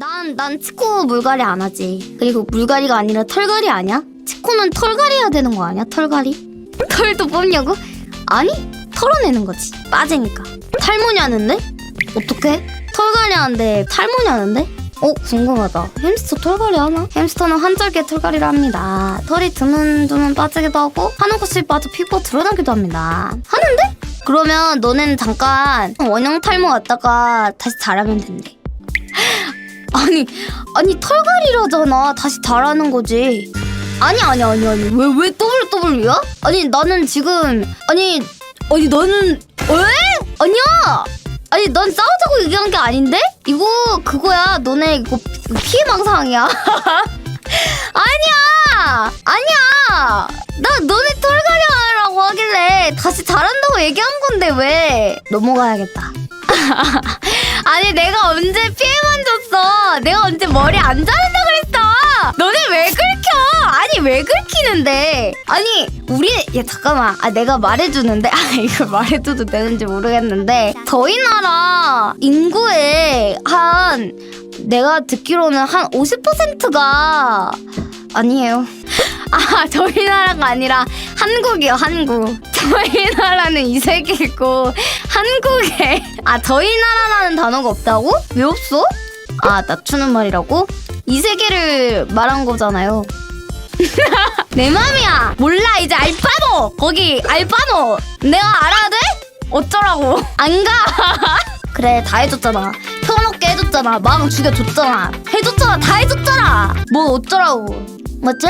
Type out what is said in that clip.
난, 난 치코 물갈이 안 하지. 그리고 물갈이가 아니라 털갈이 아니야? 치코는 털갈이 해야 되는 거 아니야? 털갈이? 털도 뽑냐고? 아니, 털어내는 거지. 빠지니까. 탈모냐는데? 어떡해? 털갈이 하는데 탈모니 하는데? 어, 궁금하다. 햄스터 털갈이 하나? 햄스터는 한절개 털갈이를 합니다. 털이 드문드문 빠지기도 하고, 한 옷씩 빠져 피부가 드러나기도 합니다. 하는데? 그러면 너네는 잠깐 원형 탈모 왔다가 다시 자라면 된대. 아니, 아니 털갈이라잖아. 다시 자라는 거지. 아니, 아니, 아니, 아니. 왜, 왜 WW야? 아니, 나는 지금, 아니, 아니, 너는, 왜? 아니야! 아니, 넌 싸우자고 얘기한 게 아닌데? 이거, 그거야. 너네 이거 피해망상이야. 아니야! 아니야! 나 너네 털갈이 하라고 하길래 다시 잘한다고 얘기한 건데 왜? 넘어가야겠다. 아니 내가 언제 피해만? 내가 언제 머리 안 자른다 그랬어? 너네 왜 긁혀? 아니 왜 긁히는데? 아니 우리 야 잠깐만 아 내가 말해주는데 아 이거 말해줘도 되는지 모르겠는데 저희 나라 인구의 한 내가 듣기로는 한 50%가 아니에요. 아 저희 나라가 아니라 한국이요 한국. 저희 나라는 이 세계고 한국에 아 저희 나라라는 단어가 없다고? 왜 없어? 아 낮추는 말이라고? 이 세계를 말한 거잖아요. 내 맘이야. 몰라 이제 알바노 거기 알바노 내가 알아야 돼? 어쩌라고? 안 가. 그래 다 해줬잖아. 편없게 해줬잖아. 마음 죽여줬잖아. 해줬잖아. 다 해줬잖아. 뭐 어쩌라고? 맞지?